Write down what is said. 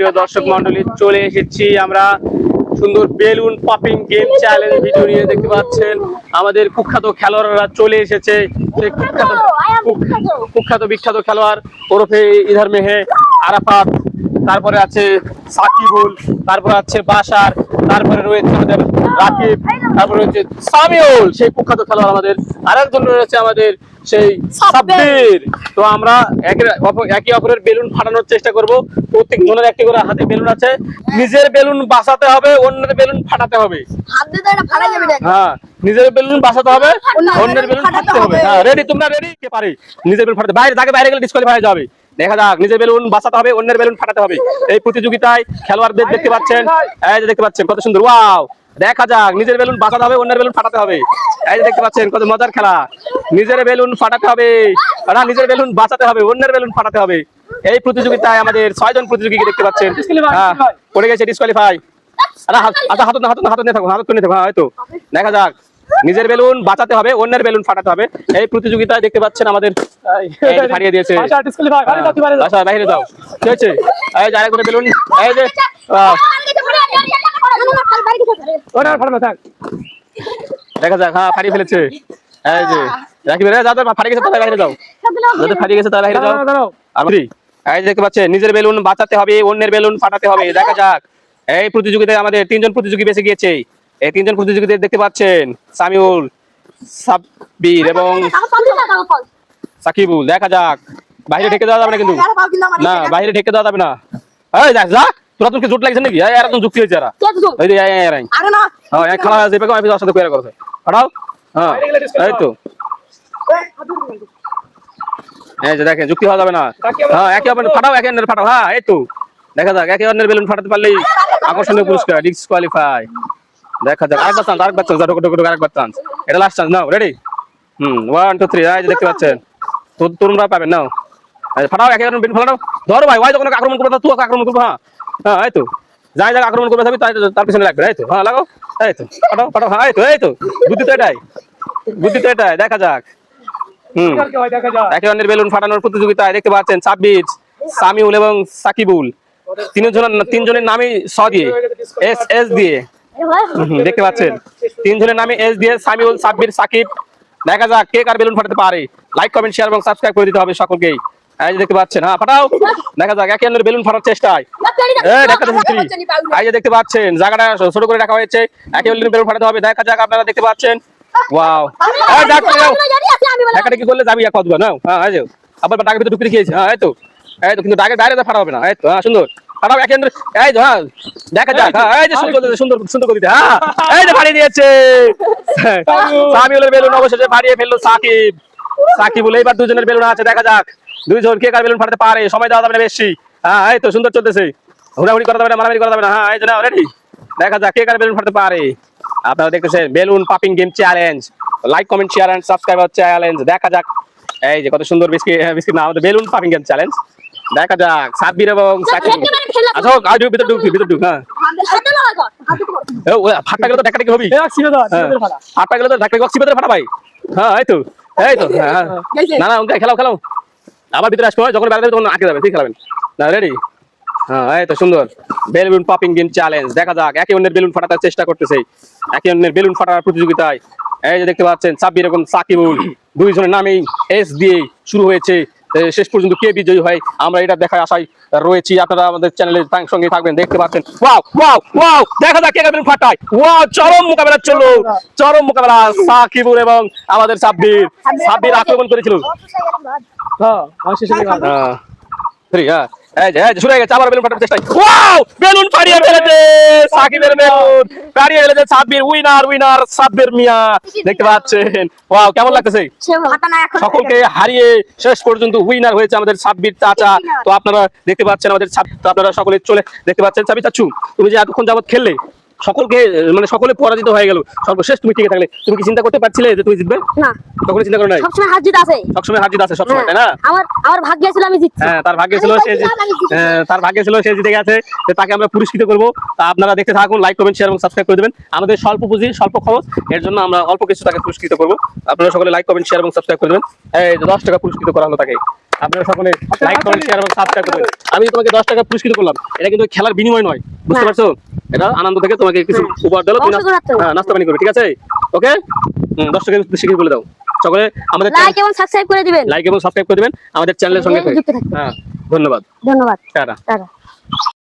সুপ্রিয় দর্শক মন্ডলী, চলে এসেছি আমরা সুন্দর balloon popping game challenge video নিয়ে, দেখতে পাচ্ছেন আমাদের কুখ্যাত খেলোয়াড়রা চলে এসেছে। কুখ্যাত কুখ্যাত বিখ্যাত খেলোয়াড় ওরফে ইধার মেহে আরাফাত, তারপরে আছে সাকিবুল, তারপরে আছে বাসার তারপরে রয়েছে আমাদের রাকিব তারপরে রয়েছে সামিউল সেই কুখ্যাত খেলোয়াড় আমাদের। আরেকজন রয়েছে আমাদের সেই সাব্বির। তো আমরা একে অপরের বেলুন ফাটানোর চেষ্টা করব। প্রত্যেক জনের একটি করে হাতে বেলুন আছে। নিজের বেলুন বাঁচাতে হবে অন্যের বেলুন ফাটাতে হবে। হাত তো এটা ফাটা যাবে না হ্যাঁ নিজের বেলুন বাঁচাতে হবে অন্যের বেলুন ফাটাতে হবে। হ্যাঁ রেডি তোমরা রেডি কে পারে? নিজের বেলুন ফাটাতে বাইরে তাকে বাইরে গেলে ডিসকোয়ালিফাই হয়ে যাবে। দেখা যাক নিজের বেলুন বাঁচাতে হবে অন্যের বেলুন ফাটাতে হবে। এই প্রতিযোগিতায় খেলোয়াড়দের দেখতে পাচ্ছেন এই যে দেখতে পাচ্ছেন কত সুন্দর ওয়াও! দেখা যাক নিজের বেলুন বাঁচাতে হবে অন্যের বেলুন ফাটাতে হবে। এই যে দেখতে পাচ্ছেন কত মজার খেলা। নিজের বেলুন ফাটাতে হবে না নিজের বেলুন বাঁচাতে হবে অন্যের বেলুন ফাটাতে হবে। এই প্রতিযোগিতায় আমাদের ছয়জন প্রতিযোগীকে দেখতে পাচ্ছেন। হ্যাঁ, পড়ে গেছে ডিসকোয়ালিফাই। আচ্ছা হাত না হাত না হাত নিয়ে থাকো হাত নিয়ে থাকো হ্যাঁ, হয়তো। দেখা যাক। নিজের বেলুন বাঁচাতে হবে অন্যের বেলুন ফাটাতে হবে। এই প্রতিযোগিতায় দেখতে পাচ্ছেন আমাদের দিয়েছে। আচ্ছা বাইরে যাও। কি হয়েছে? এই করে বেলুন এই যে দেখা যাক হ্যাঁ ফাটিয়ে ফেলেছে। এই যে রাখি বেরে যাও তো গেছে তাহলে বাইরে যাও। যাদের গেছে তাহলে বাইরে যাও। বুঝলি? এই দেখতে পাচ্ছেন নিজের বেলুন বাঁচাতে হবে অন্যের বেলুন ফাটাতে হবে দেখা যাক। এই প্রতিযোগিতায় আমাদের তিনজন প্রতিযোগী বেঁচে গিয়েছে। এই তিনজন প্রতিযোগীদের দেখতে পাচ্ছেন সামিউল সাব্বির এবং সাকিবুল দেখা যাক। বাইরে ঢেকে দেওয়া যাবে না কিন্তু। না বাইরে ঢেকে দেওয়া যাবে না। এই দেখ যা তোরা তোকে জোট লাগছে নাকি? এরা তো যুক্তি হয়েছে এরা। এই যে এই, এই, এই, এই। আরে না। হ্যাঁ এক খালা আছে বেগম আমি যাওয়ার সাথে কইরা করছে। ফাটাও হ্যাঁ এই তো। এই যে দেখেন যুক্তি হওয়া যাবে না। হ্যাঁ একে অপরের ফাটাও একে অন্যের ফাটাও হ্যাঁ এই তো। দেখা যাক একে অন্যের বেলুন ফাটাতে পারলেই আকর্ষণীয় পুরস্কার ডিসকোয়ালিফাই দেখা যাক আরেকবার চান্স আরেকবার চান্স ঢোকো ঢোকো ঢোকো আরেকবার চান্স এটা লাস্ট চান্স নাও ready hmm one two three এই যে দেখতে পাচ্ছেন। তো পাবেন নাও। ফাটাও একে অন্যের বেলুন ফাটাও। ধরো ভাই ওই যখন আক্রমণ করবে তুই আক্রমণ করব হ্যাঁ। হ্যাঁ এই তো। যাই যাক আক্রমণ করবে তাই তার পিছনে লাগবে এই তো। হ্যাঁ লাগাও। এই তো ফাটাও ফাটাও হ্যাঁ এই তো এই তো। বুদ্ধি তো এটাই। বুদ্ধি তো এটাই দেখা যাক। হুম। একে অন্যের বেলুন ফাটানোর প্রতিযোগিতায় দেখতে পাচ্ছেন সাব্বির সামিউল এবং সাকিবুল। তিনজনের তিনজনের নামই স দিয়ে এস এস দিয়ে। দেখতে পাচ্ছেন। তিনজনের নামে এস দিয়ে সামিউল সাব্বির সাকিব। দেখা যাক কে কার বেলুন ফাটাতে পারে। লাইক কমেন্ট শেয়ার এবং সাবস্ক্রাইব করে দিতে হবে সকলকেই। এই যে দেখতে পাচ্ছেন হ্যাঁ ফাটাও। দেখা যাক একে অন্যের বেলুন ফাটার চেষ্টায়। এই যে দেখতে পাচ্ছেন জায়গাটা ছোট করে রাখা হয়েছে। একে অন্যের বেলুন ফাটাতে হবে। দেখা যাক আপনারা দেখতে পাচ্ছেন। ওয়াও কি করলে যাবি এক নাও হ্যাঁ আবার ডাকের ভিতরে ঢুকিয়ে খেয়েছি। হ্যাঁ এই তো। এই তো কিন্তু ডাকের বাইরে ফাটা হবে না। এই তো হ্যাঁ সুন্দর। হ্যাঁ হ্যাঁ হ্যাঁ এইবার দুজনের বেলুন আছে, দেখা যাক। দুইজন কে কার বেলুন ফাটাতে পারে, সময় দেওয়া যাবে বেশি। হ্যাঁ এই তো সুন্দর চলতেছে। হুড়াহুড়ি করা যাবে না, মারামারি করা যাবে না। হ্যাঁ এই যে নাও রেডি দেখা যাক কে কার বেলুন ফাটাতে পারে। আপনারা দেখতেছেন, balloon popping game challenge like comment share and subscribe challenge দেখা যাক, এই যে কত সুন্দর বিস্কিট বিস্কিট না, আমাদের বেলুন পাপিং গেম চ্যালেঞ্জ দেখা যাক সাব্বির এবং সাকিব। আচ্ছা ভিতর ঢুক ভিতর ঢুক হ্যাঁ। ফাটা গেলে তো হবি। হ্যাঁ। ফাটা। গেলে তো ঢাকা অক্সিপেদের ফাটা ভাই। হ্যাঁ এই তো এই তো হ্যাঁ হ্যাঁ। না না ওকে খেলাও খেলাও। আবার ভিতরে আসব যখন বেড়াতে তখন আঁকে যাবে ঠিক খেলাবেন। না রেডি হ্যাঁ এই তো সুন্দর। বেলুন পপিং গেম চ্যালেঞ্জ দেখা যাক একে অন্যের বেলুন ফাটাতে চেষ্টা করতেছে। একে অন্যের বেলুন ফাটার প্রতিযোগিতায়। এই যে দেখতে পাচ্ছেন সাব্বির এবং সাকিবুল দুইজনের নামেই এস দিয়ে শুরু হয়েছে। শেষ পর্যন্ত কে বিজয়ী হয়? আমরা এটা দেখার আশায় রয়েছি। আপনারা আমাদের চ্যানেলের সঙ্গে থাকবেন দেখতে পাচ্ছেন। Wow wow wow! দেখা যাক কে ফাটায়। ওয়াও চরম মোকাবেলা চলো চরম মোকাবেলা। সাকিবুর এবং আমাদের সাব্বির। সাব্বির আক্রমণ করেছিল। হ্যাঁ হ্যাঁ। এই যে এই যে শুরু গেছে আবার বেলুন ফাটার চেষ্টা। ওয়াও! বেলুন ফাটিয়ে ফেলেছে সাকিবের বেলুন। ফাটিয়ে ফেলেছে সাব্বির উইনার উইনার সাব্বির মিয়া। দেখতে পাচ্ছেন। ওয়াও কেমন লাগতেছে? সকলকে হারিয়ে শেষ পর্যন্ত উইনার হয়েছে আমাদের সাব্বির চাচা। তো আপনারা দেখতে পাচ্ছেন আমাদের তো আপনারা সকলে চলে দেখতে পাচ্ছেন সাবি চাচু তুমি যে এতক্ষণ যাবত খেললে সকলকে মানে সকলে পরাজিত হয়ে গেল। সর্বশেষ তুমি টিকে থাকলে। তুমি কি চিন্তা করতে পারছিলে যে তুমি জিতবে? না। কখনো চিন্তা করো নাই? সবসময় হার জিত আছে। সবসময় হার জিত আছে সবসময় তাই না? আমার আমার ভাগ্যে ছিল আমি জিতছি। হ্যাঁ তার ভাগ্যে ছিল সে হ্যাঁ, তার ভাগ্যে ছিল সে জিতে গেছে। তো তাকে আমরা পুরস্কৃত করব। তা আপনারা দেখতে থাকুন লাইক কমেন্ট শেয়ার এবং সাবস্ক্রাইব করে দেবেন। আমাদের স্বল্প পুঁজি স্বল্প খরচ এর জন্য আমরা অল্প কিছু তাকে পুরস্কৃত করব। আপনারা সকলে লাইক কমেন্ট শেয়ার এবং সাবস্ক্রাইব করে দেবেন। এই যে দশ টাকা পুরস্কৃত করা হলো তাকে। আপনারা সকলে লাইক কমেন্ট শেয়ার এবং সাবস্ক্রাইব করে দেবেন। আমি তোমাকে দশ টাকা পুরস্কৃত করলাম। এটা কিন্তু খেলার বিনিময় নয়। বুঝতে পারছ? এটা আনন্দ থেকে তোমাকে কিছু। উপহার দিলো। হ্যাঁ নাস্তা পানি করবে ঠিক আছে? ওকে দশ টাকা শিখিয়ে বলে দাও। সকলে আমাদের লাইক এবং সাবস্ক্রাইব করে দিবেন। লাইক এবং সাবস্ক্রাইব করে দিবেন আমাদের চ্যানেলের সঙ্গে হ্যাঁ ধন্যবাদ। ধন্যবাদ। টাটা। টাটা।